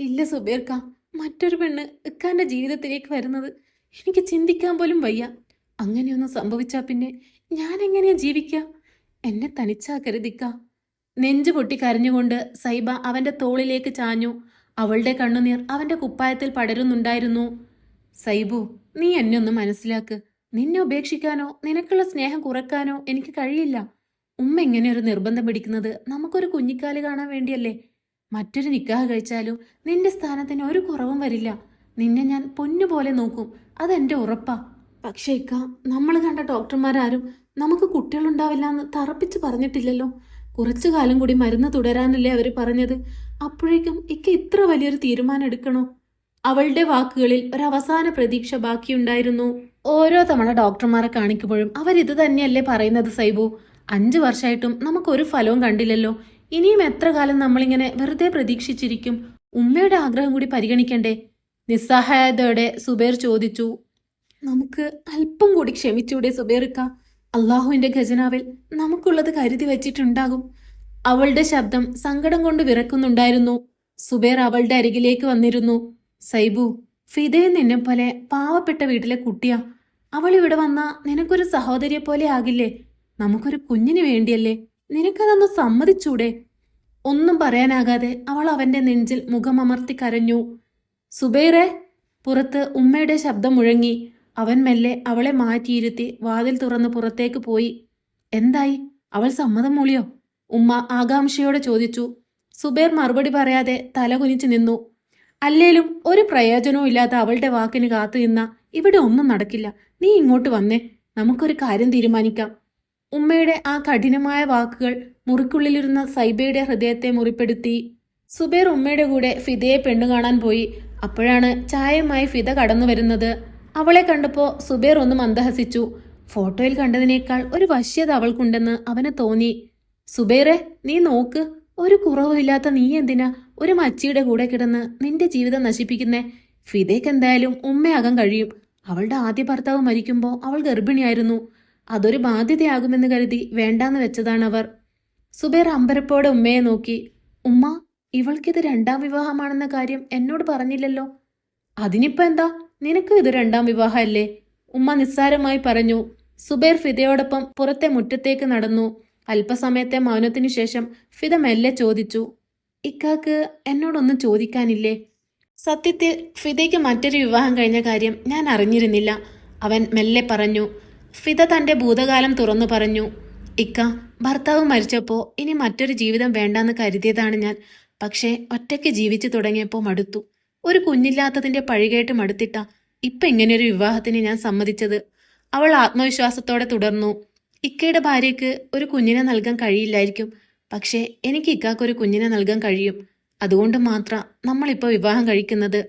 ഇല്ല സുബേർക്ക മറ്റൊരു പെണ്ണ് ഇക്കാന്റെ ജീവിതത്തിലേക്ക് വരുന്നത് എനിക്ക് ചിന്തിക്കാൻ പോലും വയ്യ. അങ്ങനെയൊന്നും സംഭവിച്ചാ പിന്നെ ഞാൻ എങ്ങനെയാ ജീവിക്കുക എന്നെ തനിച്ചാ കരുതിക്ക. നെഞ്ചു പൊട്ടി കരഞ്ഞുകൊണ്ട് സൈബ അവന്റെ തോളിലേക്ക് ചാഞ്ഞു. അവളുടെ കണ്ണുനീർ അവന്റെ കുപ്പായത്തിൽ പടരുന്നുണ്ടായിരുന്നു. സൈബു നീ എന്നെ ഒന്ന് മനസ്സിലാക്ക്. നിന്നെ ഉപേക്ഷിക്കാനോ നിനക്കുള്ള സ്നേഹം കുറക്കാനോ എനിക്ക് കഴിയില്ല. ഉമ്മ എങ്ങനെ ഒരു നിർബന്ധം പിടിക്കുന്നത് നമുക്കൊരു കുഞ്ഞിക്കാൽ കാണാൻ വേണ്ടിയല്ലേ? മറ്റൊരു നിക്കാഹ് കഴിച്ചാലും നിന്റെ സ്ഥാനത്തിന് ഒരു കുറവും വരില്ല. നിന്നെ ഞാൻ പൊന്നുപോലെ നോക്കും. അതെന്റെ ഉറപ്പാ. പക്ഷേ ഇക്ക നമ്മൾ കണ്ട ഡോക്ടർമാരാരും നമുക്ക് കുട്ടികളുണ്ടാവില്ല എന്ന് തറപ്പിച്ച് പറഞ്ഞിട്ടില്ലല്ലോ. കുറച്ചു കാലം കൂടി മരുന്ന് തുടരാനല്ലേ അവർ പറഞ്ഞത്. അപ്പോഴേക്കും ഇക്ക ഇത്ര വലിയൊരു തീരുമാനം എടുക്കണോ അവളുടെ വാക്കുകളിൽ ഒരു അവസാന പ്രതീക്ഷ ബാക്കിയുണ്ടായിരുന്നു. ഓരോ തവണ ഡോക്ടർമാരെ കാണിക്കുമ്പോഴും അവരിത് തന്നെയല്ലേ പറയുന്നത് സൈബു. അഞ്ചു വർഷമായിട്ടും നമുക്കൊരു ഫലവും കണ്ടില്ലല്ലോ. ഇനിയും എത്ര കാലം നമ്മളിങ്ങനെ വെറുതെ പ്രതീക്ഷിച്ചിരിക്കും? ഉമ്മയുടെ ആഗ്രഹം കൂടി പരിഗണിക്കണ്ടേ? നിസ്സഹായതയോടെ സുബേർ ചോദിച്ചു നമുക്ക് അല്പം കൂടി ക്ഷമിച്ചൂടെ സുബേർക്ക അള്ളാഹുവിന്റെ ഖജനാവിൽ നമുക്കുള്ളത് കരുതി വച്ചിട്ടുണ്ടാകും. അവളുടെ ശബ്ദം സങ്കടം കൊണ്ട് വിറക്കുന്നുണ്ടായിരുന്നു. സുബേർ അവളുടെ അരികിലേക്ക് വന്നിരുന്നു. സൈബു ഫിദയെ നിന്നെ പോലെ പാവപ്പെട്ട വീട്ടിലെ കുട്ടിയാ. അവൾ ഇവിടെ വന്ന നിനക്കൊരു സഹോദരിയെ പോലെ ആകില്ലേ? നമുക്കൊരു കുഞ്ഞിന് വേണ്ടിയല്ലേ? നിനക്കതൊന്ന് സമ്മതിച്ചൂടെ? ഒന്നും പറയാനാകാതെ അവൾ അവന്റെ നെഞ്ചിൽ മുഖമമർത്തി കരഞ്ഞു. സുബൈറെ പുറത്ത് ഉമ്മയുടെ ശബ്ദം മുഴങ്ങി. അവൻ മെല്ലെ അവളെ മാറ്റിയിരുത്തി വാതിൽ തുറന്ന് പുറത്തേക്ക് പോയി. എന്തായി? അവൾ സമ്മതം മൂളിയോ? ഉമ്മ ആകാംക്ഷയോടെ ചോദിച്ചു. സുബേർ മറുപടി പറയാതെ തലകുനിച്ചു നിന്നു. അല്ലേലും ഒരു പ്രയോജനവും ഇല്ലാത്ത അവളുടെ വാക്കിന് കാത്തു നിന്ന ഇവിടെ ഒന്നും നടക്കില്ല. നീ ഇങ്ങോട്ട് വന്നേ. നമുക്കൊരു കാര്യം തീരുമാനിക്കാം. ഉമ്മയുടെ ആ കഠിനമായ വാക്കുകൾ മുറിക്കുള്ളിലിരുന്ന സൈബയുടെ ഹൃദയത്തെ മുറിപ്പെടുത്തി. സുബേർ ഉമ്മയുടെ കൂടെ ഫിദയെ പെണ്ണു കാണാൻ പോയി. അപ്പോഴാണ് ചായയുമായി ഫിദ കടന്നു വരുന്നത്. അവളെ കണ്ടപ്പോൾ സുബേർ ഒന്ന് മന്ദഹസിച്ചു. ഫോട്ടോയിൽ കണ്ടതിനേക്കാൾ ഒരു വശ്യത അവൾക്കുണ്ടെന്ന് അവന് തോന്നി. സുബേറെ നീ നോക്ക്. ഒരു കുറവുമില്ലാത്ത നീ എന്തിനാ ഒരു മച്ചിയുടെ കൂടെ കിടന്ന് നിന്റെ ജീവിതം നശിപ്പിക്കുന്നേ? ഫിദയ്ക്ക് എന്തായാലും ഉമ്മയാകാൻ കഴിയും. അവളുടെ ആദ്യ ഭർത്താവ് മരിക്കുമ്പോൾ അവൾ ഗർഭിണിയായിരുന്നു. അതൊരു ബാധ്യതയാകുമെന്ന് കരുതി വേണ്ടാന്ന് വെച്ചതാണ് അവർ സുബൈർ അമ്പരപ്പോടെ ഉമ്മയെ നോക്കി. ഉമ്മ ഇവൾക്കിത് രണ്ടാം വിവാഹമാണെന്ന കാര്യം എന്നോട് പറഞ്ഞില്ലല്ലോ. അതിനിപ്പോ എന്താ? നിനക്ക് ഇത് രണ്ടാം വിവാഹമല്ലേ? ഉമ്മ നിസ്സാരമായി പറഞ്ഞു. സുബൈർ ഫിദയോടൊപ്പം പുറത്തെ മുറ്റത്തേക്ക് നടന്നു. അല്പസമയത്തെ മൗനത്തിനു ശേഷം ഫിദ മെല്ലെ ചോദിച്ചു. ഇക്കാക്ക് എന്നോടൊന്നും ചോദിക്കാനില്ലേ? സത്യത്തിൽ ഫിദയ്ക്ക് മറ്റൊരു വിവാഹം കഴിഞ്ഞ കാര്യം ഞാൻ അറിഞ്ഞിരുന്നില്ല. അവൻ മെല്ലെ പറഞ്ഞു. ഫിദ തന്റെ ഭൂതകാലം തുറന്നു പറഞ്ഞു. ഇക്ക ഭർത്താവ് മരിച്ചപ്പോൾ ഇനി മറ്റൊരു ജീവിതം വേണ്ടാന്ന് കരുതിയതാണ് ഞാൻ. പക്ഷേ ഒറ്റയ്ക്ക് ജീവിച്ചു തുടങ്ങിയപ്പോൾ മടുത്തു. ഒരു കുഞ്ഞില്ലാത്തതിന്റെ പഴികേട്ട് മടുത്തിട്ട ഇപ്പൊ ഇങ്ങനെയൊരു വിവാഹത്തിന് ഞാൻ സമ്മതിച്ചത്. അവൾ ആത്മവിശ്വാസത്തോടെ തുടർന്നു. ഇക്കയുടെ ഭാര്യയ്ക്ക് ഒരു കുഞ്ഞിനെ നൽകാൻ കഴിയില്ലായിരിക്കും. പക്ഷേ എനിക്ക് ഇക്കാക്ക് ഒരു കുഞ്ഞിനെ നൽകാൻ കഴിയും. അതുകൊണ്ട് മാത്രം നമ്മളിപ്പോൾ വിവാഹം കഴിക്കുന്നത്.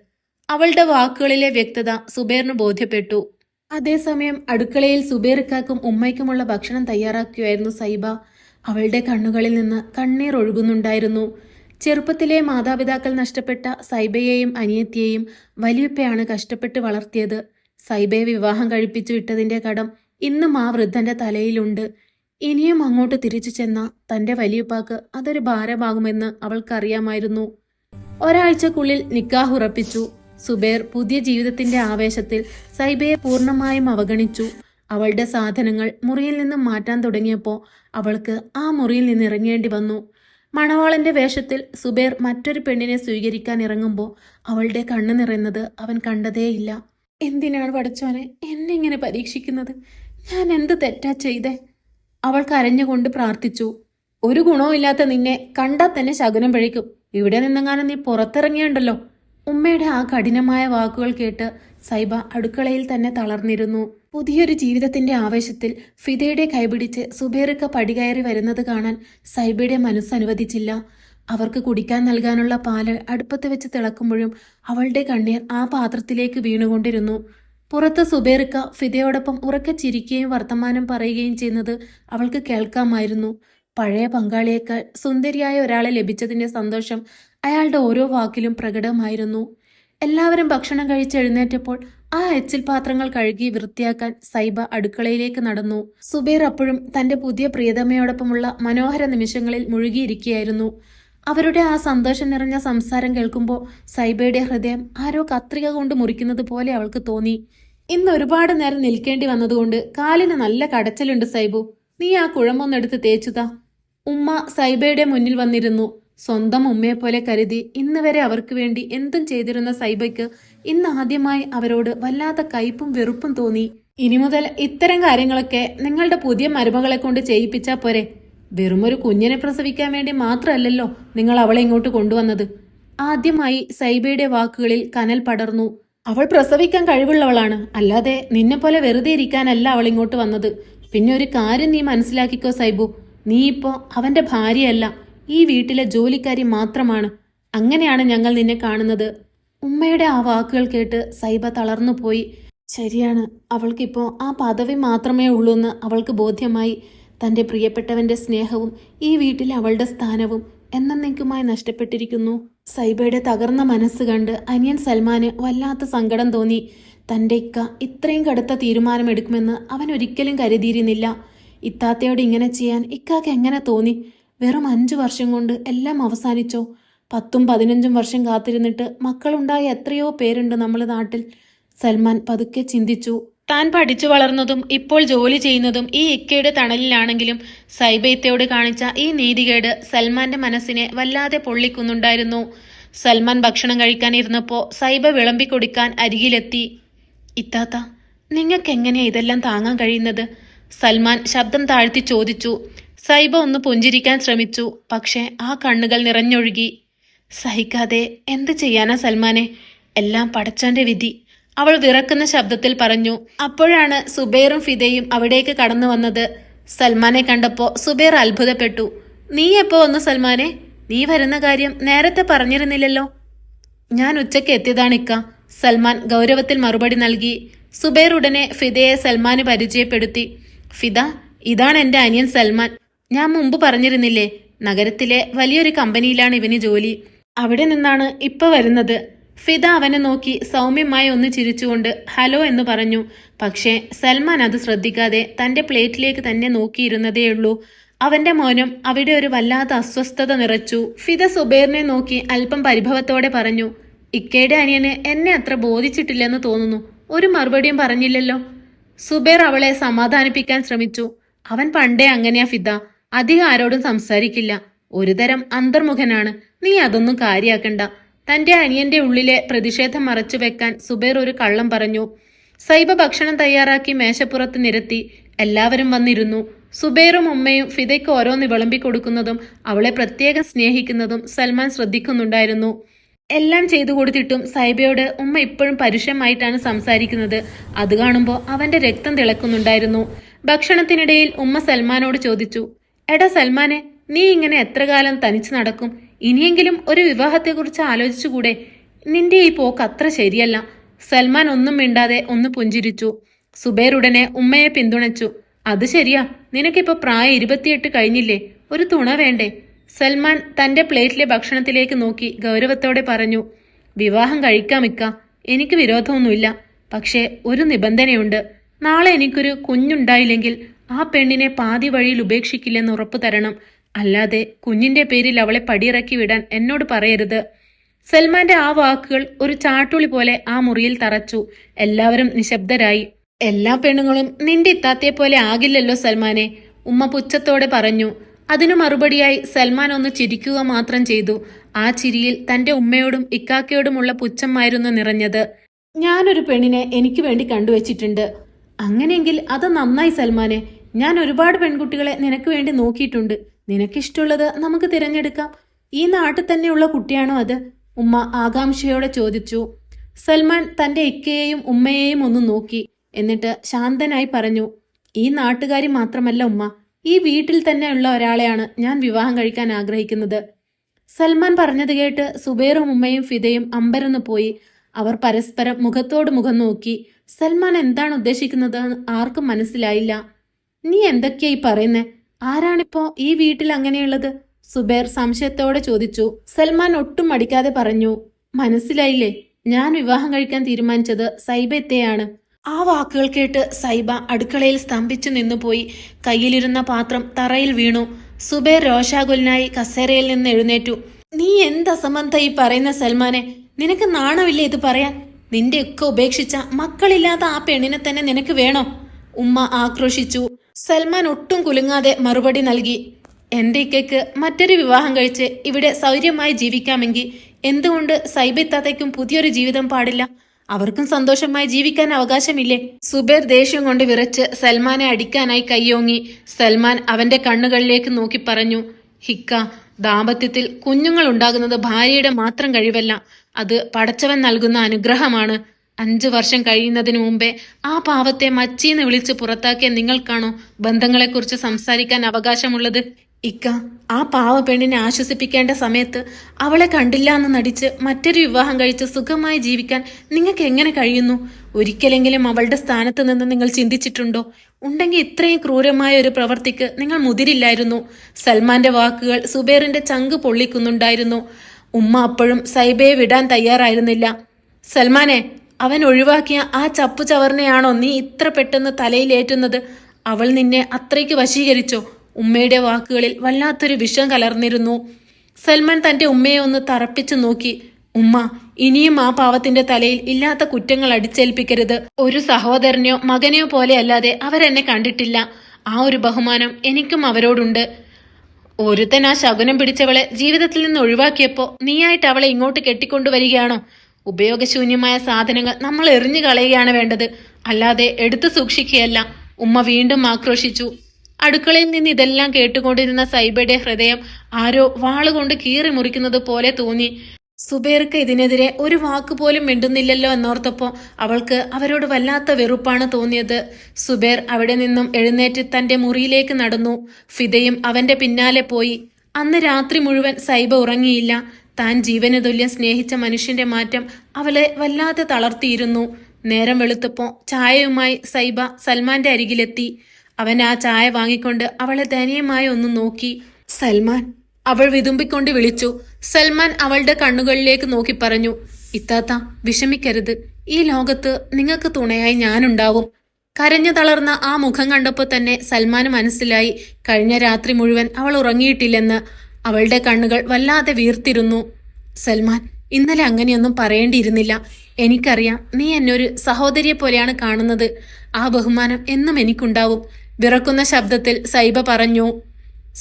അവളുടെ വാക്കുകളിലെ വ്യക്തത സുബേറിന് ബോധ്യപ്പെട്ടു. അതേസമയം അടുക്കളയിൽ സുബേറിക്കാക്കും ഉമ്മയ്ക്കുമുള്ള ഭക്ഷണം തയ്യാറാക്കുകയായിരുന്നു സൈബ. അവളുടെ കണ്ണുകളിൽ നിന്ന് കണ്ണീർ ഒഴുകുന്നുണ്ടായിരുന്നു. ചെറുപ്പത്തിലെ മാതാപിതാക്കൾ നഷ്ടപ്പെട്ട സൈബയെയും അനിയത്തിയെയും വലിയപ്പയാണ് കഷ്ടപ്പെട്ട് വളർത്തിയത്. സൈബയെ വിവാഹം കഴിപ്പിച്ചു വിട്ടതിന്റെ കടം ഇന്നും ആ വൃദ്ധന്റെ തലയിലുണ്ട്. ഇനിയും അങ്ങോട്ട് തിരിച്ചു ചെന്ന തന്റെ വലിയപ്പാക്ക് അതൊരു ഭാരമാകുമെന്ന് അവൾക്കറിയാമായിരുന്നു. ഒരാഴ്ചക്കുള്ളിൽ നിക്കാഹ് ഉറപ്പിച്ചു സുബേർ പുതിയ ജീവിതത്തിന്റെ ആവേശത്തിൽ സൈബയെ പൂർണമായും അവഗണിച്ചു. അവളുടെ സാധനങ്ങൾ മുറിയിൽ നിന്നും മാറ്റാൻ തുടങ്ങിയപ്പോൾ അവൾക്ക് ആ മുറിയിൽ നിന്ന് ഇറങ്ങേണ്ടി വന്നു. മണവാളന്റെ വേഷത്തിൽ സുബേർ മറ്റൊരു പെണ്ണിനെ സ്വീകരിക്കാൻ ഇറങ്ങുമ്പോൾ അവളുടെ കണ്ണു നിറയുന്നത് അവൻ കണ്ടതേയില്ല. എന്തിനാണ് പഠിച്ചോനെ എന്നെ ഇങ്ങനെ പരീക്ഷിക്കുന്നത്? ഞാൻ എന്ത് തെറ്റാ ചെയ്തേ? അവൾ കരഞ്ഞുകൊണ്ട് പ്രാർത്ഥിച്ചു. ഒരു ഗുണവും ഇല്ലാത്ത നിന്നെ കണ്ടാൽ തന്നെ ശകുനം പഴിക്കും. ഇവിടെ നിന്നെങ്ങാനും നീ പുറത്തിറങ്ങിയുണ്ടല്ലോ. ഉമ്മയുടെ ആ കഠിനമായ വാക്കുകൾ കേട്ട് സൈബ അടുക്കളയിൽ തന്നെ തളർന്നിരുന്നു. പുതിയൊരു ജീവിതത്തിന്റെ ആവേശത്തിൽ ഫിദയുടെ കൈപിടിച്ച് സുബേറിക്ക പടികയറി വരുന്നത് കാണാൻ സൈബയുടെ മനസ്സനുവദിച്ചില്ല അവർക്ക് കുടിക്കാൻ നൽകാനുള്ള പാൽ അടുപ്പത്ത് വെച്ച് തിളക്കുമ്പോഴും അവളുടെ കണ്ണീർ ആ പാത്രത്തിലേക്ക് വീണുകൊണ്ടിരുന്നു. പുറത്ത് സുബേറിക്ക ഫിദയോടൊപ്പം ഉറക്കെ ചിരിക്കുകയും വർത്തമാനം പറയുകയും ചെയ്യുന്നത് അവൾക്ക് കേൾക്കാമായിരുന്നു. പഴയ പങ്കാളിയേക്കാൾ സുന്ദരിയായ ഒരാളെ ലഭിച്ചതിന്റെ സന്തോഷം അയാളുടെ ഓരോ വാക്കിലും പ്രകടമായിരുന്നു. എല്ലാവരും ഭക്ഷണം കഴിച്ചെഴുന്നേറ്റപ്പോൾ ആ എച്ചിൽ പാത്രങ്ങൾ കഴുകി വൃത്തിയാക്കാൻ സൈബ അടുക്കളയിലേക്ക് നടന്നു. സുബേർ അപ്പോഴും തന്റെ പുതിയ പ്രിയതമയോടൊപ്പമുള്ള മനോഹര നിമിഷങ്ങളിൽ മുഴുകിയിരിക്കുകയായിരുന്നു. അവരുടെ ആ സന്തോഷം നിറഞ്ഞ സംസാരം കേൾക്കുമ്പോൾ സൈബയുടെ ഹൃദയം ആരോ കത്രിക കൊണ്ട് മുറിക്കുന്നത് പോലെ അവൾക്ക് തോന്നി. ഇന്ന് ഒരുപാട് നേരം നിൽക്കേണ്ടി വന്നതുകൊണ്ട് കാലിന് നല്ല കടച്ചിലുണ്ട് സൈബു. നീ ആ കുഴമ്പൊന്നെടുത്ത് തേച്ചുതാ. ഉമ്മ സൈബയുടെ മുന്നിൽ വന്നിരുന്നു. സ്വന്തം ഉമ്മയെപ്പോലെ കരുതി ഇന്ന് വരെ അവർക്ക് വേണ്ടി എന്തും ചെയ്തിരുന്ന സൈബയ്ക്ക് ഇന്ന് ആദ്യമായി അവരോട് വല്ലാത്ത കയ്പും വെറുപ്പും തോന്നി. ഇനി മുതൽ ഇത്തരം കാര്യങ്ങളൊക്കെ നിങ്ങളുടെ പുതിയ മരുമകളെ കൊണ്ട് ചെയ്യിപ്പിച്ചാൽ പോരെ. വെറുമൊരു കുഞ്ഞിനെ പ്രസവിക്കാൻ വേണ്ടി മാത്രമല്ലല്ലോ നിങ്ങൾ അവളെ ഇങ്ങോട്ട് കൊണ്ടുവന്നത്. ആദ്യമായി സൈബയുടെ വാക്കുകളിൽ കനൽ പടർന്നു. അവൾ പ്രസവിക്കാൻ കഴിവുള്ളവളാണ്. അല്ലാതെ നിന്നെ പോലെ വെറുതെ ഇരിക്കാനല്ല അവൾ ഇങ്ങോട്ട് വന്നത്. പിന്നെ ഒരു കാര്യം നീ മനസ്സിലാക്കിക്കോ സൈബു. നീ ഇപ്പോ അവന്റെ ഭാര്യയല്ല. ഈ വീട്ടിലെ ജോലിക്കാരി മാത്രമാണ്. അങ്ങനെയാണ് ഞങ്ങൾ നിന്നെ കാണുന്നത്. ഉമ്മയുടെ ആ വാക്കുകൾ കേട്ട് സൈബ തളർന്നു പോയി. ശരിയാണ് അവൾക്കിപ്പോൾ ആ പദവി മാത്രമേ ഉള്ളൂ എന്ന് അവൾക്ക് ബോധ്യമായി. തന്റെ പ്രിയപ്പെട്ടവന്റെ സ്നേഹവും ഈ വീട്ടിലെ അവളുടെ സ്ഥാനവും എന്നേക്കുമായി നഷ്ടപ്പെട്ടിരിക്കുന്നു. സൈബയുടെ തകർന്ന മനസ്സ് കണ്ട് അനിയൻ സൽമാന് വല്ലാത്ത സങ്കടം തോന്നി. തന്റെ ഇക്ക ഇത്രയും കടുത്ത തീരുമാനമെടുക്കുമെന്ന് അവൻ ഒരിക്കലും കരുതിയിരുന്നില്ല. ഇത്താത്തയോട് ഇങ്ങനെ ചെയ്യാൻ ഇക്കാക്ക് എങ്ങനെ തോന്നി? വെറും അഞ്ചു വർഷം കൊണ്ട് എല്ലാം അവസാനിച്ചോ? പത്തും പതിനഞ്ചും വർഷം കാത്തിരുന്നിട്ട് മക്കളുണ്ടായ എത്രയോ പേരുണ്ട് നമ്മുടെ നാട്ടിൽ. സൽമാൻ പതുക്കെ ചിന്തിച്ചു. താൻ പഠിച്ചു വളർന്നതും ഇപ്പോൾ ജോലി ചെയ്യുന്നതും ഈ ഇക്കയുടെ തണലിലാണെങ്കിലും സൈബൈത്തയോട് കാണിച്ച ഈ നീതികേട് സൽമാന്റെ മനസ്സിനെ വല്ലാതെ പൊള്ളിക്കുന്നുണ്ടായിരുന്നു. സൽമാൻ ഭക്ഷണം കഴിക്കാൻ ഇരുന്നപ്പോ സൈബ വിളമ്പി കൊടുക്കാൻ അരികിലെത്തി. ഇത്താത്ത നിങ്ങൾക്ക് എങ്ങനെയാ ഇതെല്ലാം താങ്ങാൻ കഴിയുന്നത്? സൽമാൻ ശബ്ദം താഴ്ത്തി ചോദിച്ചു. സൈബ ഒന്ന് പുഞ്ചിരിക്കാൻ ശ്രമിച്ചു. പക്ഷേ ആ കണ്ണുകൾ നിറഞ്ഞൊഴുകി. സഹിക്കാതെ എന്ത് ചെയ്യാനാ സൽമാനെ? എല്ലാം പടച്ചോന്റെ വിധി. അവൾ വിറക്കുന്ന ശബ്ദത്തിൽ പറഞ്ഞു അപ്പോഴാണ് സുബൈറും ഫിദയും അവിടേക്ക് കടന്നു വന്നത്. സൽമാനെ കണ്ടപ്പോ സുബൈർ അത്ഭുതപ്പെട്ടു. നീ എപ്പോ വന്നു സൽമാനെ? നീ വരുന്ന കാര്യം നേരത്തെ പറഞ്ഞിരുന്നില്ലല്ലോ. ഞാൻ ഉച്ചയ്ക്ക് എത്തിയതാണിക്ക സൽമാൻ ഗൗരവത്തിൽ മറുപടി നൽകി. സുബൈർ ഉടനെ ഫിദയെ സൽമാന് പരിചയപ്പെടുത്തി. ഫിദ ഇതാണ് എന്റെ അനിയൻ സൽമാൻ. ഞാൻ മുമ്പ് പറഞ്ഞിരുന്നില്ലേ നഗരത്തിലെ വലിയൊരു കമ്പനിയിലാണ് ഇവന് ജോലി. അവിടെ നിന്നാണ് ഇപ്പൊ വരുന്നത്. ഫിദ അവനെ നോക്കി സൗമ്യമായി ഒന്ന് ചിരിച്ചുകൊണ്ട് ഹലോ എന്ന് പറഞ്ഞു. പക്ഷേ സൽമാൻ അത് ശ്രദ്ധിക്കാതെ തന്റെ പ്ലേറ്റിലേക്ക് തന്നെ നോക്കിയിരുന്നതേയുള്ളൂ അവന്റെ മൗനം അവിടെ ഒരു വല്ലാത്ത അസ്വസ്ഥത നിറച്ചു. ഫിദ സുബൈറിനെ നോക്കി അല്പം പരിഭവത്തോടെ പറഞ്ഞു ഇക്കയുടെ അനിയന് എന്നെ അത്ര ബോധിച്ചിട്ടില്ലെന്ന് തോന്നുന്നു. ഒരു മറുപടിയും പറഞ്ഞില്ലല്ലോ. സുബൈർ അവളെ സമാധാനിപ്പിക്കാൻ ശ്രമിച്ചു. അവൻ പണ്ടേ അങ്ങനെയാ ഫിദ. അധികം ആരോടും സംസാരിക്കില്ല. ഒരുതരം അന്തർമുഖനാണ്. നീ അതൊന്നും കാര്യാക്കണ്ട. തന്റെ അനിയന്റെ ഉള്ളിലെ പ്രതിഷേധം മറച്ചു വെക്കാൻ സുബൈർ ഒരു കള്ളം പറഞ്ഞു. സൈബ ഭക്ഷണം തയ്യാറാക്കി മേശപ്പുറത്ത് നിരത്തി എല്ലാവരും വന്നിരുന്നു. സുബൈറും ഉമ്മയും ഫിദയ്ക്ക് ഓരോന്ന് വിളമ്പി കൊടുക്കുന്നതും അവളെ പ്രത്യേകം സ്നേഹിക്കുന്നതും സൽമാൻ ശ്രദ്ധിക്കുന്നുണ്ടായിരുന്നു. എല്ലാം ചെയ്തു കൊടുത്തിട്ടും സൈബയോട് ഉമ്മ ഇപ്പോഴും പരുഷമായിട്ടാണ് സംസാരിക്കുന്നത്. അത് കാണുമ്പോൾ അവന്റെ രക്തം തിളക്കുന്നുണ്ടായിരുന്നു. ഭക്ഷണത്തിനിടയിൽ ഉമ്മ സൽമാനോട് ചോദിച്ചു എടാ സൽമാനെ നീ ഇങ്ങനെ എത്ര കാലം തനിച്ചു നടക്കും? ഇനിയെങ്കിലും ഒരു വിവാഹത്തെക്കുറിച്ച് ആലോചിച്ചുകൂടെ? നിന്റെ ഈ പോക്ക് അത്ര ശരിയല്ല. സൽമാൻ ഒന്നും മിണ്ടാതെ ഒന്ന് പുഞ്ചിരിച്ചു. സുബൈർ ഉടനെ ഉമ്മയെ പിന്തുണച്ചു. അത് ശരിയാ. നിനക്കിപ്പോ പ്രായം ഇരുപത്തിയെട്ട് കഴിഞ്ഞില്ലേ? ഒരു തുണ വേണ്ടേ? സൽമാൻ തന്റെ പ്ലേറ്റിലെ ഭക്ഷണത്തിലേക്ക് നോക്കി ഗൗരവത്തോടെ പറഞ്ഞു വിവാഹം കഴിക്കാമിക്ക എനിക്ക് വിരോധമൊന്നുമില്ല. പക്ഷേ ഒരു നിബന്ധനയുണ്ട്. നാളെ എനിക്കൊരു കുഞ്ഞുണ്ടായില്ലെങ്കിൽ ആ പെണ്ണിനെ പാതി വഴിയിൽ ഉപേക്ഷിക്കില്ലെന്ന് ഉറപ്പു തരണം. അല്ലാതെ കുഞ്ഞിന്റെ പേരിൽ അവളെ പടിയിറക്കി വിടാൻ എന്നോട് പറയരുത്. സൽമാന്റെ ആ വാക്കുകൾ ഒരു ചാട്ടുളി പോലെ ആ മുറിയിൽ തറച്ചു. എല്ലാവരും നിശബ്ദരായി. എല്ലാ പെണ്ണുങ്ങളും നിന്റെ ഇത്താത്തെ പോലെ ആകില്ലല്ലോ സൽമാനെ ഉമ്മ പുച്ഛത്തോടെ പറഞ്ഞു. അതിനു മറുപടിയായി സൽമാൻ ഒന്ന് ചിരിക്കുക മാത്രം ചെയ്തു. ആ ചിരിയിൽ തന്റെ ഉമ്മയോടും ഇക്കാക്കയോടുമുള്ള പുച്ഛമായിരുന്നു നിറഞ്ഞത്. ഞാനൊരു പെണ്ണിനെ എനിക്ക് വേണ്ടി കണ്ടുവച്ചിട്ടുണ്ട്. അങ്ങനെയെങ്കിൽ അത് നന്നായി സൽമാനെ. ഞാൻ ഒരുപാട് പെൺകുട്ടികളെ നിനക്ക് വേണ്ടി നോക്കിയിട്ടുണ്ട്. നിനക്കിഷ്ടമുള്ളത് നമുക്ക് തിരഞ്ഞെടുക്കാം. ഈ നാട്ടിൽ തന്നെയുള്ള കുട്ടിയാണോ അത്? ഉമ്മ ആകാംക്ഷയോടെ ചോദിച്ചു. സൽമാൻ തന്റെ ഇക്കയെയും ഉമ്മയെയും ഒന്ന് നോക്കി. എന്നിട്ട് ശാന്തനായി പറഞ്ഞു ഈ നാട്ടുകാരി മാത്രമല്ല ഉമ്മ. ഈ വീട്ടിൽ തന്നെയുള്ള ഒരാളെയാണ് ഞാൻ വിവാഹം കഴിക്കാൻ ആഗ്രഹിക്കുന്നത്. സൽമാൻ പറഞ്ഞത് കേട്ട് സുബേറും ഉമ്മയും ഫിദയും അമ്പരന്ന് പോയി. അവർ പരസ്പരം മുഖത്തോട് മുഖം നോക്കി. സൽമാൻ എന്താണ് ഉദ്ദേശിക്കുന്നത് ആർക്കും മനസ്സിലായില്ല. നീ എന്തൊക്കെയാ ഈ പറയുന്നേ? ആരാണിപ്പോ ഈ വീട്ടിൽ അങ്ങനെയുള്ളത്? സുബേർ സംശയത്തോടെ ചോദിച്ചു. സൽമാൻ ഒട്ടും മടിക്കാതെ പറഞ്ഞു മനസ്സിലായില്ലേ? ഞാൻ വിവാഹം കഴിക്കാൻ തീരുമാനിച്ചത് സൈബത്തെയാണ് ആ വാക്കുകൾ കേട്ട് സൈബ അടുക്കളയിൽ സ്തംഭിച്ചു നിന്നുപോയി. കയ്യിലിരുന്ന പാത്രം തറയിൽ വീണു. സുബേർ രോഷാകുലനായി കസേരയിൽ നിന്ന് എഴുന്നേറ്റു. നീ എന്താ സമന്ത ഈ പറയുന്ന സൽമാനെ? നിനക്ക് നാണമില്ലേ ഇത് പറയാൻ? നിന്റെ ഒക്കെ ഉപേക്ഷിച്ച മക്കളില്ലാത്ത ആ പെണ്ണിനെ തന്നെ നിനക്ക് വേണോ? ഉമ്മ ആക്രോശിച്ചു. സൽമാൻ ഒട്ടും കുലുങ്ങാതെ മറുപടി നൽകി. എന്റെ ഇക്കയ്ക്ക് മറ്റൊരു വിവാഹം കഴിച്ച് ഇവിടെ സൗര്യമായി ജീവിക്കാമെങ്കിൽ എന്തുകൊണ്ട് സൈബിത്താത്തയ്ക്കും പുതിയൊരു ജീവിതം പാടില്ല? അവർക്കും സന്തോഷമായി ജീവിക്കാൻ അവകാശമില്ലേ? സുബേർ ദേഷ്യം കൊണ്ട് വിറച്ച് സൽമാനെ അടിക്കാനായി കയ്യോങ്ങി സൽമാൻ അവന്റെ കണ്ണുകളിലേക്ക് നോക്കി പറഞ്ഞു ഹിക്ക ദാമ്പത്യത്തിൽ കുഞ്ഞുങ്ങൾ ഉണ്ടാകുന്നത് ഭാര്യയുടെ മാത്രം കഴിവല്ല. അത് പടച്ചവൻ നൽകുന്ന അനുഗ്രഹമാണ്. അഞ്ചു വർഷം കഴിയുന്നതിന് മുമ്പേ ആ പാവത്തെ മച്ചീന്ന് വിളിച്ച് പുറത്താക്കിയ നിങ്ങൾക്കാണോ ബന്ധങ്ങളെക്കുറിച്ച് സംസാരിക്കാൻ അവകാശമുള്ളത്? ഇക്ക ആ പാവ പെണ്ണിനെ ആശ്വസിപ്പിക്കേണ്ട സമയത്ത് അവളെ കണ്ടില്ല എന്ന് നടിച്ച് മറ്റൊരു വിവാഹം കഴിച്ച് സുഖമായി ജീവിക്കാൻ നിങ്ങൾക്ക് എങ്ങനെ കഴിയുന്നു? ഒരിക്കലെങ്കിലും അവളുടെ സ്ഥാനത്ത് നിന്ന് നിങ്ങൾ ചിന്തിച്ചിട്ടുണ്ടോ? ഉണ്ടെങ്കിൽ ഇത്രയും ക്രൂരമായ ഒരു പ്രവർത്തിക്ക് നിങ്ങൾ മുതിരില്ലായിരുന്നു. സൽമാന്റെ വാക്കുകൾ സുബേറിന്റെ ചങ്ക് പൊള്ളിക്കുന്നുണ്ടായിരുന്നു. ഉമ്മ അപ്പോഴും സൈബയെ വിടാൻ തയ്യാറായിരുന്നില്ല. സൽമാനെ അവൻ ഒഴിവാക്കിയ ആ ചപ്പു ചവറിനെയാണോ നീ ഇത്ര പെട്ടെന്ന് തലയിലേറ്റുന്നത്? അവൾ നിന്നെ അത്രയ്ക്ക് വശീകരിച്ചോ? ഉമ്മയുടെ വാക്കുകളിൽ വല്ലാത്തൊരു വിഷം കലർന്നിരുന്നു. സൽമാൻ തന്റെ ഉമ്മയെ ഒന്ന് തറപ്പിച്ചു നോക്കി. ഉമ്മ ഇനിയും ആ പാവത്തിന്റെ തലയിൽ ഇല്ലാത്ത കുറ്റങ്ങൾ അടിച്ചേൽപ്പിക്കരുത്. ഒരു സഹോദരനെയോ മകനെയോ പോലെയല്ലാതെ അവരെന്നെ കണ്ടിട്ടില്ല. ആ ഒരു ബഹുമാനം എനിക്കും അവരോടുണ്ട്. ഒരുത്തൻ ആ ശകുനം പിടിച്ചവളെ ജീവിതത്തിൽ നിന്ന് ഒഴിവാക്കിയപ്പോ നീയായിട്ട് അവളെ ഇങ്ങോട്ട് കെട്ടിക്കൊണ്ടുവരികയാണോ? ഉപയോഗശൂന്യമായ സാധനങ്ങൾ നമ്മൾ എറിഞ്ഞു കളയുകയാണ് വേണ്ടത്. അല്ലാതെ എടുത്തു സൂക്ഷിക്കുകയല്ല. ഉമ്മ വീണ്ടും ആക്രോശിച്ചു. അടുക്കളയിൽ നിന്ന് ഇതെല്ലാം കേട്ടുകൊണ്ടിരുന്ന സൈബയുടെ ഹൃദയം ആരോ വാളുകൊണ്ട് കീറി മുറിക്കുന്നത് പോലെ തോന്നി. സുബേർക്ക് ഇതിനെതിരെ ഒരു വാക്ക് പോലും മിണ്ടുന്നില്ലല്ലോ എന്നോർത്തപ്പോ അവൾക്ക് അവരോട് വല്ലാത്ത വെറുപ്പാണ് തോന്നിയത്. സുബേർ അവിടെ നിന്നും എഴുന്നേറ്റ് തന്റെ മുറിയിലേക്ക് നടന്നു. ഫിദയും അവന്റെ പിന്നാലെ പോയി. അന്ന് രാത്രി മുഴുവൻ സൈബ ഉറങ്ങിയില്ല. താൻ ജീവന് തുല്യം സ്നേഹിച്ച മനുഷ്യന്റെ മാറ്റം അവളെ വല്ലാതെ തളർത്തിയിരുന്നു. നേരം വെളുത്തപ്പോ ചായയുമായി സൈബ സൽമാന്റെ അരികിലെത്തി. അവൻ ആ ചായ വാങ്ങിക്കൊണ്ട് അവളെ ദയനീയമായി ഒന്ന് നോക്കി. സൽമാൻ അവൾ വിതുമ്പിക്കൊണ്ട് വിളിച്ചു. സൽമാൻ അവളുടെ കണ്ണുകളിലേക്ക് നോക്കി പറഞ്ഞു ഇത്താത്ത വിഷമിക്കരുത്. ഈ ലോകത്ത് നിങ്ങൾക്ക് തുണയായി ഞാനുണ്ടാവും. കരഞ്ഞു തളർന്ന ആ മുഖം കണ്ടപ്പോൾ തന്നെ സൽമാന് മനസ്സിലായി. കഴിഞ്ഞ രാത്രി മുഴുവൻ അവൾ ഉറങ്ങിയിട്ടില്ലെന്ന്. അവളുടെ കണ്ണുകൾ വല്ലാതെ വീർത്തിരുന്നു. സൽമാൻ ഇന്നലെ അങ്ങനെയൊന്നും പറയേണ്ടിയിരുന്നില്ല. എനിക്കറിയാം നീ എന്നെ ഒരു സഹോദരിയെ പോലെയാണ് കാണുന്നത്. ആ ബഹുമാനം എന്നും എനിക്കുണ്ടാവും. വിറക്കുന്ന ശബ്ദത്തിൽ സൈബ പറഞ്ഞു.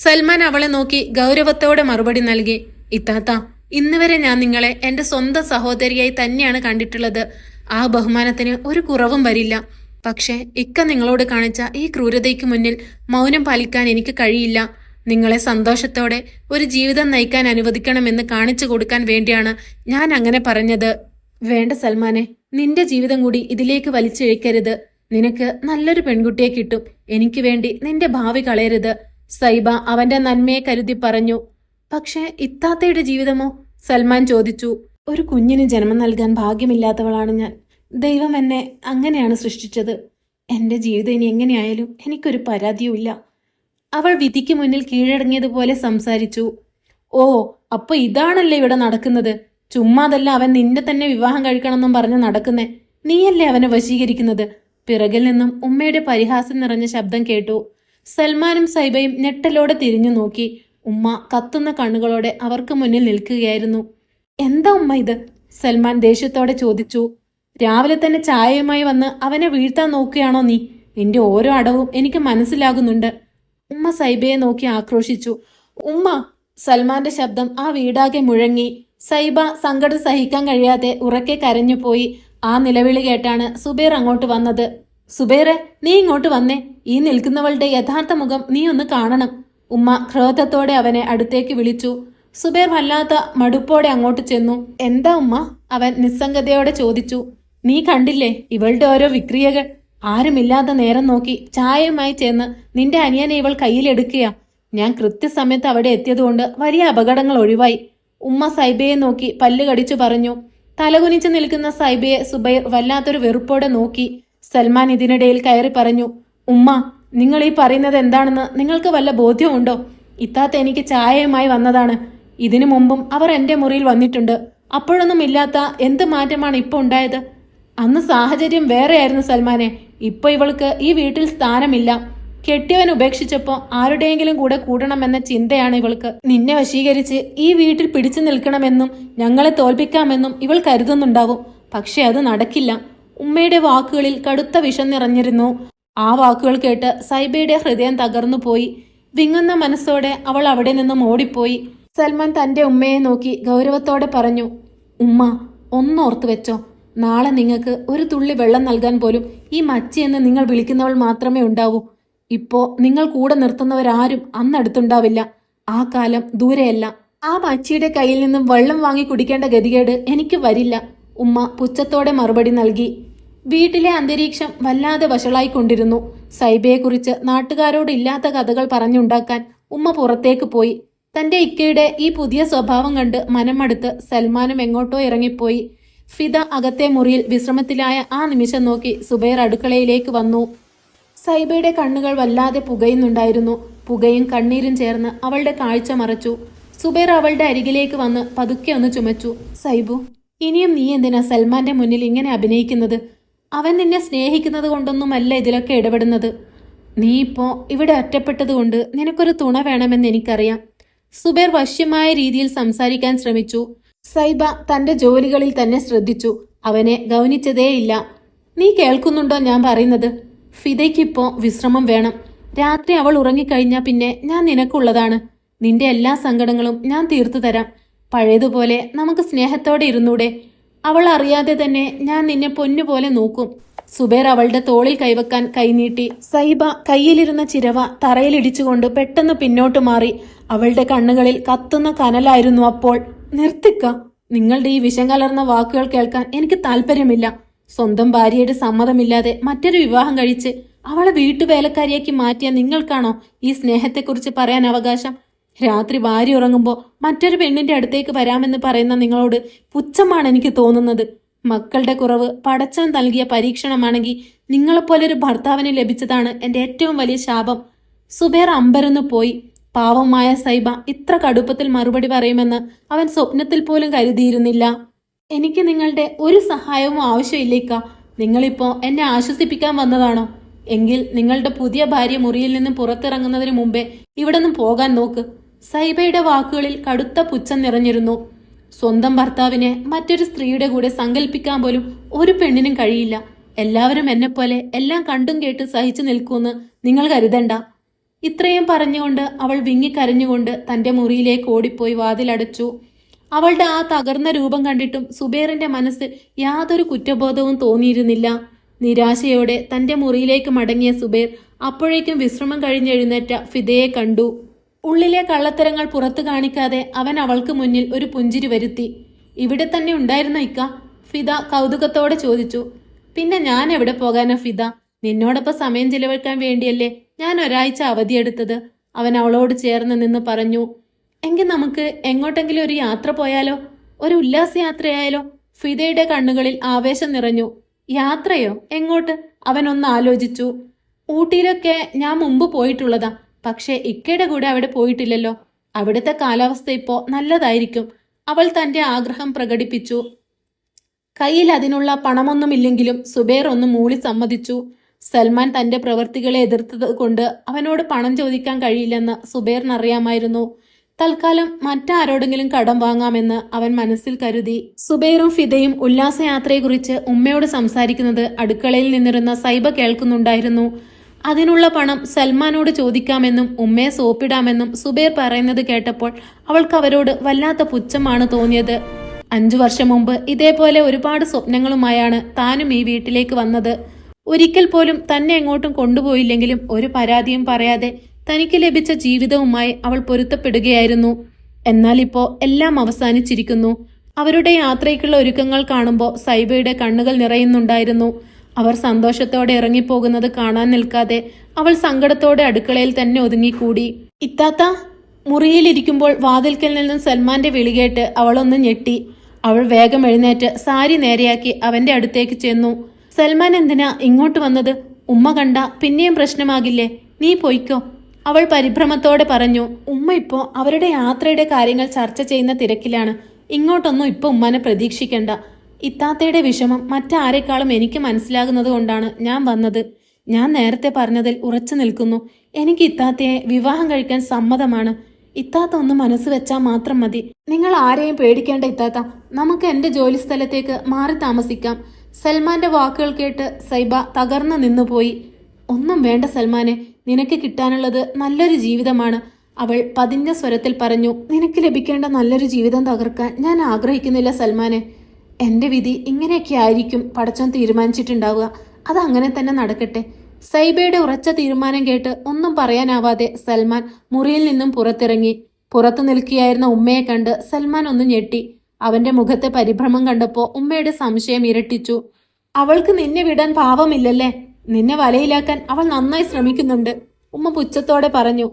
സൽമാൻ അവളെ നോക്കി ഗൗരവത്തോടെ മറുപടി നൽകി. ഇത്താത്ത ഇന്ന് വരെ ഞാൻ നിങ്ങളെ എന്റെ സ്വന്തം സഹോദരിയായി തന്നെയാണ് കണ്ടിട്ടുള്ളത്. ആ ബഹുമാനത്തിന് ഒരു കുറവും വരില്ല. പക്ഷേ ഇക്ക നിങ്ങളോട് കാണിച്ച ഈ ക്രൂരതയ്ക്ക് മുന്നിൽ മൗനം പാലിക്കാൻ എനിക്ക് കഴിയില്ല. നിങ്ങളെ സന്തോഷത്തോടെ ഒരു ജീവിതം നയിക്കാൻ അനുവദിക്കണമെന്ന് കാണിച്ചു കൊടുക്കാൻ വേണ്ടിയാണ് ഞാൻ അങ്ങനെ പറഞ്ഞത്. വേണ്ട സൽമാനെ നിന്റെ ജീവിതം കൂടി ഇതിലേക്ക് വലിച്ചിഴക്കരുത് നിനക്ക് നല്ലൊരു പെൺകുട്ടിയെ കിട്ടും. എനിക്ക് വേണ്ടി നിന്റെ ഭാവി കളയരുത്. സൈബ അവന്റെ നന്മയെ കരുതി പറഞ്ഞു. പക്ഷേ ഇത്താത്തയുടെ ജീവിതമോ? സൽമാൻ ചോദിച്ചു. ഒരു കുഞ്ഞിന് ജന്മം നൽകാൻ ഭാഗ്യമില്ലാത്തവളാണ് ഞാൻ. ദൈവം എന്നെ അങ്ങനെയാണ് സൃഷ്ടിച്ചത്. എന്റെ ജീവിതം ഇനി എങ്ങനെയായാലും എനിക്കൊരു പരാതിയുമില്ല. അവൾ വിധിക്ക് മുന്നിൽ കീഴടങ്ങിയതുപോലെ സംസാരിച്ചു. ഓ അപ്പൊ ഇതാണല്ലേ ഇവിടെ നടക്കുന്നത്? ചുമ്മാതല്ല അവൻ നിന്നെ തന്നെ വിവാഹം കഴിക്കണമെന്നും പറഞ്ഞ് നടക്കുന്നേ. നീയല്ലേ അവനെ വശീകരിക്കുന്നത്? പിറകിൽ നിന്നും ഉമ്മയുടെ പരിഹാസം നിറഞ്ഞ ശബ്ദം കേട്ടു. സൽമാനും സൈബയും ഞെട്ടലോടെ തിരിഞ്ഞു നോക്കി. ഉമ്മ കത്തുന്ന കണ്ണുകളോടെ അവർക്ക് മുന്നിൽ നിൽക്കുകയായിരുന്നു. എന്താ ഉമ്മ ഇത്? സൽമാൻ ദേഷ്യത്തോടെ ചോദിച്ചു. രാവിലെ തന്നെ ചായയുമായി വന്ന് അവനെ വീഴ്ത്താൻ നോക്കുകയാണോ നീ? നിന്റെ ഓരോ അടവും എനിക്ക് മനസ്സിലാകുന്നുണ്ട്. ഉമ്മ സൈബയെ നോക്കി ആക്രോശിച്ചു. ഉമ്മ സൽമാന്റെ ശബ്ദം ആ വീടാകെ മുഴങ്ങി. സൈബ സങ്കടം സഹിക്കാൻ കഴിയാതെ ഉറക്കെ കരഞ്ഞുപോയി ആ നിലവിളി കേട്ടാണ് സുബൈർ അങ്ങോട്ട് വന്നത്. സുബൈറെ നീ ഇങ്ങോട്ട് വന്നേ. ഈ നിൽക്കുന്നവളുടെ യഥാർത്ഥ മുഖം നീ ഒന്ന് കാണണം. ഉമ്മ ക്രോധത്തോടെ അവനെ അടുത്തേക്ക് വിളിച്ചു. സുബൈർ വല്ലാത്ത മടുപ്പോടെ അങ്ങോട്ട് ചെന്നു. എന്താ ഉമ്മ? അവൻ നിസ്സംഗതയോടെ ചോദിച്ചു. നീ കണ്ടില്ലേ ഇവളുടെ ഓരോ വിക്രിയകൾ? ആരുമില്ലാത്ത നേരം നോക്കി ചായയുമായി ചെന്ന് നിന്റെ അനിയനെ ഇവൾ കയ്യിലെടുക്കുക ഞാൻ കൃത്യസമയത്ത് അവിടെ എത്തിയതുകൊണ്ട് വലിയ അപകടങ്ങൾ ഒഴിവായി. ഉമ്മ സൈബയെ നോക്കി പല്ല് കടിച്ചു പറഞ്ഞു. തലകുനിച്ചു നിൽക്കുന്ന സൈബയെ സുബൈർ വല്ലാത്തൊരു വെറുപ്പോടെ നോക്കി. സൽമാൻ ഇതിനിടയിൽ കയറി പറഞ്ഞു ഉമ്മ നിങ്ങൾ ഈ പറയുന്നത് എന്താണെന്ന് നിങ്ങൾക്ക് വല്ല ബോധ്യമുണ്ടോ? ഇത്താത്ത എനിക്ക് ചായയുമായി വന്നതാണ്. ഇതിനു മുമ്പും അവർ എന്റെ മുറിയിൽ വന്നിട്ടുണ്ട്. അപ്പോഴൊന്നും ഇല്ലാത്ത എന്ത് മാറ്റമാണ് ഇപ്പോൾ ഉണ്ടായത്? അന്ന് സാഹചര്യം വേറെയായിരുന്നു സൽമാനെ. ഇപ്പൊ ഇവൾക്ക് ഈ വീട്ടിൽ സ്ഥാനമില്ല. കെട്ടിയവൻ ഉപേക്ഷിച്ചപ്പോൾ ആരുടെയെങ്കിലും കൂടെ കൂടണമെന്ന ചിന്തയാണ് ഇവൾക്ക്. നിന്നെ വശീകരിച്ച് ഈ വീട്ടിൽ പിടിച്ചു നിൽക്കണമെന്നും ഞങ്ങളെ തോൽപ്പിക്കാമെന്നും ഇവൾ കരുതുന്നുണ്ടാവും. പക്ഷെ അത് നടക്കില്ല. ഉമ്മയുടെ വാക്കുകളിൽ കടുത്ത വിഷം നിറഞ്ഞിരുന്നു. ആ വാക്കുകൾ കേട്ട് സൈബയുടെ ഹൃദയം തകർന്നു പോയി. വിങ്ങുന്ന മനസ്സോടെ അവൾ അവിടെ നിന്നും ഓടിപ്പോയി. സൽമാൻ തന്റെ ഉമ്മയെ നോക്കി ഗൗരവത്തോടെ പറഞ്ഞു ഉമ്മ ഒന്നോർത്തു വെച്ചോ നാളെ നിങ്ങൾക്ക് ഒരു തുള്ളി വെള്ളം നൽകാൻ പോലും ഈ മച്ചി എന്ന് നിങ്ങൾ വിളിക്കുന്നവൾ മാത്രമേ ഉണ്ടാവൂ. ഇപ്പോ നിങ്ങൾ കൂടെ നിർത്തുന്നവരാരും അന്നടുത്തുണ്ടാവില്ല. ആ കാലം ദൂരെയല്ല. ആ മച്ചിയുടെ കയ്യിൽ നിന്നും വെള്ളം വാങ്ങി കുടിക്കേണ്ട ഗതികേട് എനിക്ക് വരില്ല. ഉമ്മ പുച്ഛത്തോടെ മറുപടി നൽകി. വീട്ടിലെ അന്തരീക്ഷം വല്ലാതെ വഷളായിക്കൊണ്ടിരുന്നു. സൈബയെക്കുറിച്ച് നാട്ടുകാരോട് ഇല്ലാത്ത കഥകൾ പറഞ്ഞുണ്ടാക്കാൻ ഉമ്മ പുറത്തേക്ക് പോയി. തന്റെ ഇക്കയുടെ ഈ പുതിയ സ്വഭാവം കണ്ട് മനമടുത്ത് സൽമാനും എങ്ങോട്ടോ ഇറങ്ങിപ്പോയി. ഫിദ അകത്തെ മുറിയിൽ വിശ്രമത്തിലായ ആ നിമിഷം നോക്കി സുബൈർ അടുക്കളയിലേക്ക് വന്നു. സൈബയുടെ കണ്ണുകൾ വല്ലാതെ പുകയുന്നുണ്ടായിരുന്നു. പുകയും കണ്ണീരും ചേർന്ന് അവളുടെ കാഴ്ച മറച്ചു. സുബൈർ അവളുടെ അരികിലേക്ക് വന്ന് പതുക്കെ ഒന്ന് ചുമച്ചു. സൈബു ഇനിയും നീ എന്തിനാ സൽമാന്റെ മുന്നിൽ ഇങ്ങനെ അഭിനയിക്കുന്നത്? അവൻ നിന്നെ സ്നേഹിക്കുന്നത് കൊണ്ടൊന്നുമല്ല ഇതിലൊക്കെ ഇടപെടുന്നത്. നീ ഇപ്പോ ഇവിടെ ഒറ്റപ്പെട്ടതുകൊണ്ട് നിനക്കൊരു തുണ വേണമെന്ന് എനിക്കറിയാം. സുബേർ വശ്യമായ രീതിയിൽ സംസാരിക്കാൻ ശ്രമിച്ചു. സൈബ തന്റെ ജോലികളിൽ തന്നെ ശ്രദ്ധിച്ചു. അവനെ ഗൗനിച്ചതേയില്ല. നീ കേൾക്കുന്നുണ്ടോ ഞാൻ പറയുന്നത്? ഫിദയ്ക്കിപ്പോ വിശ്രമം വേണം. രാത്രി അവൾ ഉറങ്ങിക്കഴിഞ്ഞാൽ പിന്നെ ഞാൻ നിനക്കുള്ളതാണ്. നിന്റെ എല്ലാ സങ്കടങ്ങളും ഞാൻ തീർത്തു തരാം. പഴയതുപോലെ നമുക്ക് സ്നേഹത്തോടെ ഇരുന്നൂടെ. അവൾ അറിയാതെ തന്നെ ഞാൻ നിന്നെ പൊന്നുപോലെ നോക്കും. സുബേർ അവളുടെ തോളിൽ കൈവക്കാൻ കൈനീട്ടി സൈബ കയ്യിലിരുന്ന ചിരവ തറയിലിടിച്ചുകൊണ്ട് പെട്ടെന്ന് പിന്നോട്ട് മാറി. അവളുടെ കണ്ണുകളിൽ കത്തുന്ന കനലായിരുന്നു അപ്പോൾ. നിർത്തിക്ക. നിങ്ങളുടെ ഈ വിഷം കലർന്ന വാക്കുകൾ കേൾക്കാൻ എനിക്ക് താല്പര്യമില്ല. സ്വന്തം ഭാര്യയുടെ സമ്മതമില്ലാതെ മറ്റൊരു വിവാഹം കഴിച്ച് അവളെ വീട്ടുവേലക്കാരിയാക്കി മാറ്റിയ നിങ്ങൾക്കാണോ ഈ സ്നേഹത്തെക്കുറിച്ച് പറയാൻ അവകാശം? രാത്രി ഭാര്യ ഉറങ്ങുമ്പോൾ മറ്റൊരു പെണ്ണിന്റെ അടുത്തേക്ക് വരാമെന്ന് പറയുന്ന നിങ്ങളോട് പുച്ഛമാണ് എനിക്ക് തോന്നുന്നത്. മക്കളുടെ കുറവ് പടച്ചവൻ നൽകിയ പരീക്ഷണമാണെങ്കിൽ നിങ്ങളെപ്പോലൊരു ഭർത്താവിന് ലഭിച്ചതാണ് എന്റെ ഏറ്റവും വലിയ ശാപം. സുബേർ അമ്പരന്ന് പോയി. പാവമായ സൈബ ഇത്ര കടുപ്പത്തിൽ മറുപടി പറയുമെന്ന് അവൻ സ്വപ്നത്തിൽ പോലും കരുതിയിരുന്നില്ല. എനിക്ക് നിങ്ങളുടെ ഒരു സഹായവും ആവശ്യമില്ലേക്ക. നിങ്ങളിപ്പോ എന്നെ ആശ്വസിപ്പിക്കാൻ വന്നതാണോ? എങ്കിൽ നിങ്ങളുടെ പുതിയ ഭാര്യ മുറിയിൽ നിന്നും പുറത്തിറങ്ങുന്നതിന് മുമ്പേ ഇവിടെ നിന്നും പോകാൻ നോക്ക്. സൈബയുടെ വാക്കുകളിൽ കടുത്ത പുച്ഛം നിറഞ്ഞിരുന്നു. സ്വന്തം ഭർത്താവിനെ മറ്റൊരു സ്ത്രീയുടെ കൂടെ സങ്കല്പിക്കാൻ പോലും ഒരു പെണ്ണിനും കഴിയില്ല. എല്ലാവരും എന്നെപ്പോലെ എല്ലാം കണ്ടും കേട്ട് സഹിച്ചു നിൽക്കുമെന്ന് നിങ്ങൾ കരുതണ്ട. ഇത്രയും പറഞ്ഞുകൊണ്ട് അവൾ വിങ്ങിക്കരഞ്ഞുകൊണ്ട് തന്റെ മുറിയിലേക്ക് ഓടിപ്പോയി വാതിലടച്ചു. അവളുടെ ആ തകർന്ന രൂപം കണ്ടിട്ടും സുബേറിന്റെ മനസ്സ് യാതൊരു കുറ്റബോധവും തോന്നിയിരുന്നില്ല. നിരാശയോടെ തന്റെ മുറിയിലേക്ക് മടങ്ങിയ സുബേർ അപ്പോഴേക്കും വിശ്രമം കഴിഞ്ഞെഴുന്നേറ്റ ഫിദയെ കണ്ടു. ഉള്ളിലെ കള്ളത്തരങ്ങൾ പുറത്തു കാണിക്കാതെ അവൻ അവൾക്ക് മുന്നിൽ ഒരു പുഞ്ചിരി വരുത്തി. ഇവിടെ തന്നെ ഉണ്ടായിരുന്നോ ഇക്ക? ഫിദ കൗതുകത്തോടെ ചോദിച്ചു. പിന്നെ ഞാൻ എവിടെ പോകാനാ ഫിദ? നിന്നോടൊപ്പം സമയം ചിലവഴിക്കാൻ വേണ്ടിയല്ലേ ഞാൻ ഒരാഴ്ച അവധിയെടുത്തത് അവൻ അവളോട് ചേർന്ന് നിന്ന് പറഞ്ഞു എങ്കിൽ നമുക്ക് എങ്ങോട്ടെങ്കിലും ഒരു യാത്ര പോയാലോ? ഒരു ഉല്ലാസയാത്രയായാലോ? ഫിദയുടെ കണ്ണുകളിൽ ആവേശം നിറഞ്ഞു. യാത്രയോ? എങ്ങോട്ട്? അവൻ ഒന്ന് ആലോചിച്ചു. ഊട്ടിയിലൊക്കെ ഞാൻ മുമ്പ് പോയിട്ടുള്ളതാ പക്ഷേ ഇക്കയുടെ കൂടെ അവിടെ പോയിട്ടില്ലല്ലോ. അവിടുത്തെ കാലാവസ്ഥ ഇപ്പോ നല്ലതായിരിക്കും. അവൾ തന്റെ ആഗ്രഹം പ്രകടിപ്പിച്ചു. കയ്യിൽ അതിനുള്ള പണമൊന്നുമില്ലെങ്കിലും സുബേർ ഒന്ന് മൂളി സമ്മതിച്ചു. സൽമാൻ തന്റെ പ്രവൃത്തികളെ എതിർത്തത് കൊണ്ട് അവനോട് പണം ചോദിക്കാൻ കഴിയില്ലെന്ന് സുബേറിനറിയാമായിരുന്നു തൽക്കാലം മറ്റാരോടെങ്കിലും കടം വാങ്ങാമെന്ന് അവൻ മനസ്സിൽ കരുതി. സുബൈറും ഫിദയും ഉല്ലാസയാത്രയെക്കുറിച്ച് ഉമ്മയോട് സംസാരിക്കുന്നത് അടുക്കളയിൽ നിന്നിരുന്ന സൈബ കേൾക്കുന്നുണ്ടായിരുന്നു. അതിനുള്ള പണം സൽമാനോട് ചോദിക്കാമെന്നും ഉമ്മയെ സോപ്പിടാമെന്നും സുബൈർ പറയുന്നത് കേട്ടപ്പോൾ അവൾക്ക് അവരോട് വല്ലാത്ത പുച്ഛമാണ് തോന്നിയത്. അഞ്ചു വർഷം മുമ്പ് ഇതേപോലെ ഒരുപാട് സ്വപ്നങ്ങളുമായാണ് താനും ഈ വീട്ടിലേക്ക് വന്നത്. ഒരിക്കൽ പോലും തന്നെ എങ്ങോട്ടും കൊണ്ടുപോയില്ലെങ്കിലും ഒരു പരാതിയും പറയാതെ തനിക്ക് ലഭിച്ച ജീവിതവുമായി അവൾ പൊരുത്തപ്പെടുകയായിരുന്നു. എന്നാൽ ഇപ്പോ എല്ലാം അവസാനിച്ചിരിക്കുന്നു. അവരുടെ യാത്രയ്ക്കുള്ള ഒരുക്കങ്ങൾ കാണുമ്പോൾ സൈബയുടെ കണ്ണുകൾ നിറയുന്നുണ്ടായിരുന്നു. അവർ സന്തോഷത്തോടെ ഇറങ്ങിപ്പോകുന്നത് കാണാൻ നിൽക്കാതെ അവൾ സങ്കടത്തോടെ അടുക്കളയിൽ തന്നെ ഒതുങ്ങിക്കൂടി. ഇത്താത്ത മുറിയിലിരിക്കുമ്പോൾ വാതിൽക്കൽ നിന്നും സൽമാന്റെ വിളികേട്ട് അവളൊന്ന് ഞെട്ടി. അവൾ വേഗം എഴുന്നേറ്റ് സാരി നേരെയാക്കി അവന്റെ അടുത്തേക്ക് ചെന്നു. സൽമാൻ എന്തിനാ ഇങ്ങോട്ട് വന്നത്? ഉമ്മ കണ്ട പിന്നെയും പ്രശ്നമാകില്ലേ? നീ പൊയ്ക്കോ. അവൾ പരിഭ്രമത്തോടെ പറഞ്ഞു ഉമ്മ ഇപ്പോ അവരുടെ യാത്രയുടെ കാര്യങ്ങൾ ചർച്ച ചെയ്യുന്ന തിരക്കിലാണ്. ഇങ്ങോട്ടൊന്നും ഇപ്പൊ ഉമ്മനെ പ്രതീക്ഷിക്കണ്ട. ഇത്താത്തയുടെ വിഷമം മറ്റാരെക്കാളും എനിക്ക് മനസ്സിലാകുന്നത് കൊണ്ടാണ് ഞാൻ വന്നത്. ഞാൻ നേരത്തെ പറഞ്ഞതിൽ ഉറച്ചു നിൽക്കുന്നു. എനിക്ക് ഇത്താത്തയെ വിവാഹം കഴിക്കാൻ സമ്മതമാണ്. ഇത്താത്ത ഒന്ന് മനസ്സ് വെച്ചാൽ മാത്രം മതി. നിങ്ങൾ ആരെയും പേടിക്കേണ്ട ഇത്താത്ത. നമുക്ക് എന്റെ ജോലി സ്ഥലത്തേക്ക് മാറി താമസിക്കാം. സൽമാന്റെ വാക്കുകൾ കേട്ട് സൈബ തകർന്നു നിന്നുപോയി. ഒന്നും വേണ്ട സൽമാനെ നിനക്ക് കിട്ടാനുള്ളത് നല്ലൊരു ജീവിതമാണ്. അവൾ പതിഞ്ഞ സ്വരത്തിൽ പറഞ്ഞു നിനക്ക് ലഭിക്കേണ്ട നല്ലൊരു ജീവിതം തകർക്കാൻ ഞാൻ ആഗ്രഹിക്കുന്നില്ല സൽമാനെ. എന്റെ വിധി ഇങ്ങനെയൊക്കെ ആയിരിക്കും പടച്ചോൻ തീരുമാനിച്ചിട്ടുണ്ടാവുക. അത് അങ്ങനെ തന്നെ നടക്കട്ടെ സൈബയുടെ ഉറച്ച തീരുമാനം കേട്ട് ഒന്നും പറയാനാവാതെ സൽമാൻ മുറിയിൽ നിന്നും പുറത്തിറങ്ങി. പുറത്തു നിൽക്കുകയായിരുന്ന ഉമ്മയെ കണ്ട് സൽമാൻ ഒന്ന് ഞെട്ടി. അവന്റെ മുഖത്തെ പരിഭ്രമം കണ്ടപ്പോ ഉമ്മയുടെ സംശയം ഇരട്ടിച്ചു. അവൾക്ക് നിന്നെ വിടാൻ പാവമില്ലല്ലേ? നിന്നെ വലയിലാക്കാൻ അവൾ നന്നായി ശ്രമിക്കുന്നുണ്ട്. ഉമ്മ പുച്ഛത്തോടെ പറഞ്ഞു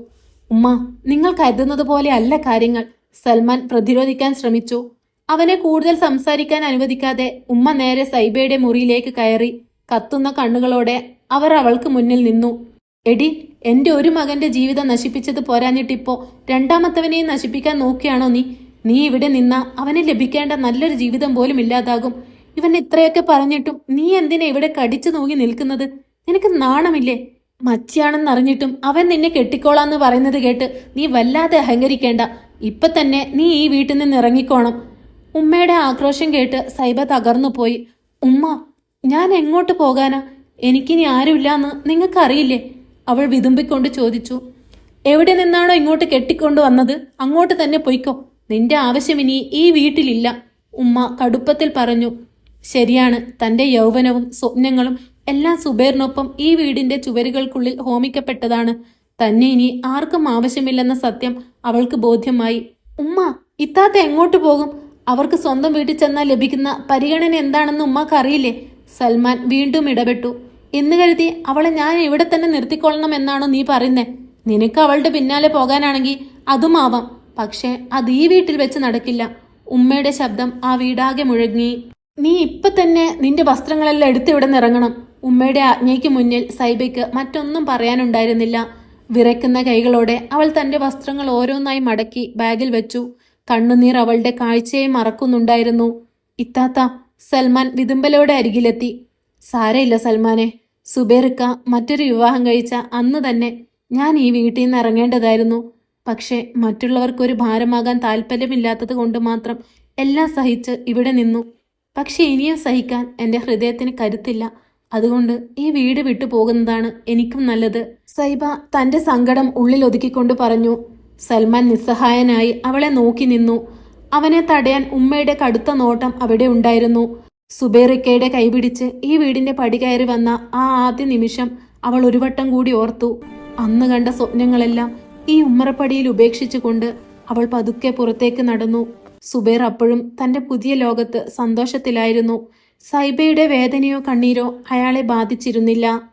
ഉമ്മ നിങ്ങൾ കരുതുന്നത് പോലെ അല്ല കാര്യങ്ങൾ. സൽമാൻ പ്രതിരോധിക്കാൻ ശ്രമിച്ചു. അവനെ കൂടുതൽ സംസാരിക്കാൻ അനുവദിക്കാതെ ഉമ്മ നേരെ സൈബയുടെ മുറിയിലേക്ക് കയറി കത്തുന്ന കണ്ണുകളോടെ അവർ അവൾക്ക് മുന്നിൽ നിന്നു. എടി എന്റെ ഒരു മകന്റെ ജീവിതം നശിപ്പിച്ചത് പോരാഞ്ഞിട്ടിപ്പോ രണ്ടാമത്തവനെയും നശിപ്പിക്കാൻ നോക്കിയാണോ നീ? നീ ഇവിടെ നിന്ന അവന് ലഭിക്കേണ്ട നല്ലൊരു ജീവിതം പോലും ഇല്ലാതാകും. ഇവൻ ഇത്രയൊക്കെ പറഞ്ഞിട്ടും നീ എന്തിനാ ഇവിടെ കടിച്ചു നോക്കി നിൽക്കുന്നത്? നിനക്ക് നാണമില്ലേ? മച്ചിയാണെന്നറിഞ്ഞിട്ടും അവൻ നിന്നെ കെട്ടിക്കോളാന്ന് പറയുന്നത് കേട്ട് നീ വല്ലാതെ അഹങ്കരിക്കേണ്ട. ഇപ്പൊ തന്നെ നീ ഈ വീട്ടിൽ നിന്ന് ഇറങ്ങിക്കോണം. ഉമ്മയുടെ ആക്രോശം കേട്ട് സൈബ തകർന്നു പോയി. ഉമ്മ ഞാൻ എങ്ങോട്ട് പോകാനാ? എനിക്കിനി ആരുമില്ലാന്ന് നിങ്ങൾക്കറിയില്ലേ? അവൾ വിതുമ്പിക്കൊണ്ട് ചോദിച്ചു. എവിടെ നിന്നാണോ ഇങ്ങോട്ട് കെട്ടിക്കൊണ്ട് വന്നത്? അങ്ങോട്ട് തന്നെ പൊയ്ക്കോ. നിന്റെ ആവശ്യം ഇനി ഈ വീട്ടിലില്ല. ഉമ്മ കടുപ്പത്തിൽ പറഞ്ഞു ശരിയാണ് തന്റെ യൗവനവും സ്വപ്നങ്ങളും എല്ലാം സുബേറിനൊപ്പം ഈ വീടിന്റെ ചുവരുകൾക്കുള്ളിൽ ഹോമിക്കപ്പെട്ടതാണ്. തന്നെ ഇനി ആർക്കും ആവശ്യമില്ലെന്ന സത്യം അവൾക്ക് ബോധ്യമായി. ഉമ്മ ഇത്താത്ത എങ്ങോട്ട് പോകും? അവർക്ക് സ്വന്തം വീട്ടിൽ ചെന്നാൽ ലഭിക്കുന്ന പരിഗണന എന്താണെന്ന് ഉമ്മക്ക് അറിയില്ലേ സൽമാൻ വീണ്ടും ഇടപെട്ടു. എന്ന് കരുതി അവളെ ഞാൻ ഇവിടെ തന്നെ നിർത്തിക്കൊള്ളണം എന്നാണോ നീ പറയുന്നേ? നിനക്ക് അവളുടെ പിന്നാലെ പോകാനാണെങ്കിൽ അതുമാവാം. പക്ഷേ അത് ഈ വീട്ടിൽ വെച്ച് നടക്കില്ല. ഉമ്മയുടെ ശബ്ദം ആ വീടാകെ മുഴങ്ങി. നീ ഇപ്പൊ തന്നെ നിന്റെ വസ്ത്രങ്ങളെല്ലാം എടുത്ത് ഇവിടെ നിറങ്ങണം. ഉമ്മയുടെ ആജ്ഞയ്ക്ക് മുന്നിൽ സൈബയ്ക്ക് മറ്റൊന്നും പറയാനുണ്ടായിരുന്നില്ല. വിറയ്ക്കുന്ന കൈകളോടെ അവൾ തന്റെ വസ്ത്രങ്ങൾ ഓരോന്നായി മടക്കി ബാഗിൽ വെച്ചു. കണ്ണുനീർ അവളുടെ കാഴ്ചയെ മറക്കുന്നുണ്ടായിരുന്നു. ഇത്താത്ത സൽമാൻ വിതുമ്പലോടെ അരികിലെത്തി. സാരയില്ല സൽമാനെ. സുബേർക്ക മറ്റൊരു വിവാഹം കഴിച്ച അന്ന് തന്നെ ഞാൻ ഈ വീട്ടിൽ നിന്ന് ഇറങ്ങേണ്ടതായിരുന്നു. പക്ഷേ മറ്റുള്ളവർക്കൊരു ഭാരമാകാൻ താല്പര്യമില്ലാത്തത് കൊണ്ട് മാത്രം എല്ലാം സഹിച്ച് ഇവിടെ നിന്നു. പക്ഷെ ഇനിയും സഹിക്കാൻ എന്റെ ഹൃദയത്തിന് കരുത്തില്ല. അതുകൊണ്ട് ഈ വീട് വിട്ടു പോകുന്നതാണ് എനിക്കും നല്ലത്. സൈബ തന്റെ സങ്കടം ഉള്ളിൽ ഒതുക്കിക്കൊണ്ട് പറഞ്ഞു സൽമാൻ നിസ്സഹായനായി അവളെ നോക്കി നിന്നു. അവനെ തടയാൻ ഉമ്മയുടെ കടുത്ത നോട്ടം അവിടെ ഉണ്ടായിരുന്നു. സുബേറിക്കയുടെ കൈപിടിച്ച് ഈ വീടിന്റെ പടി കയറി വന്ന ആ ആദ്യ നിമിഷം അവൾ ഒരു വട്ടം കൂടി ഓർത്തു. അന്ന് കണ്ട സ്വപ്നങ്ങളെല്ലാം ഈ ഉമ്മറപ്പടിയിൽ ഉപേക്ഷിച്ചുകൊണ്ട് അവൾ പതുക്കെ പുറത്തേക്ക് നടന്നു. സുബേർ അപ്പോഴും തന്റെ പുതിയ ലോകത്ത് സന്തോഷത്തിലായിരുന്നു. സൈബയുടെ വേദനയോ കണ്ണീരോ അയാളെ ബാധിച്ചിരുന്നില്ല.